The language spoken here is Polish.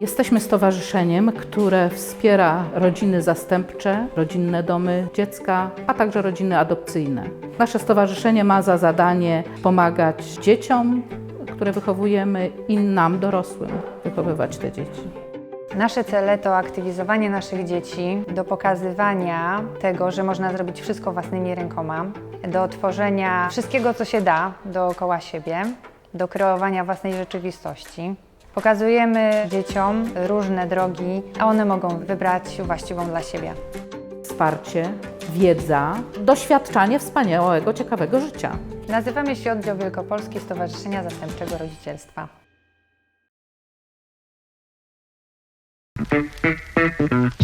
Jesteśmy stowarzyszeniem, które wspiera rodziny zastępcze, rodzinne domy dziecka, a także rodziny adopcyjne. Nasze stowarzyszenie ma za zadanie pomagać dzieciom, które wychowujemy, i nam, dorosłym, wychowywać te dzieci. Nasze cele to aktywizowanie naszych dzieci do pokazywania tego, że można zrobić wszystko własnymi rękoma, do tworzenia wszystkiego, co się da dookoła siebie, do kreowania własnej rzeczywistości. Pokazujemy dzieciom różne drogi, a one mogą wybrać właściwą dla siebie. Wsparcie, wiedza, doświadczanie wspaniałego, ciekawego życia. Nazywamy się Oddział Wielkopolski Stowarzyszenia Zastępczego Rodzicielstwa. Thank you.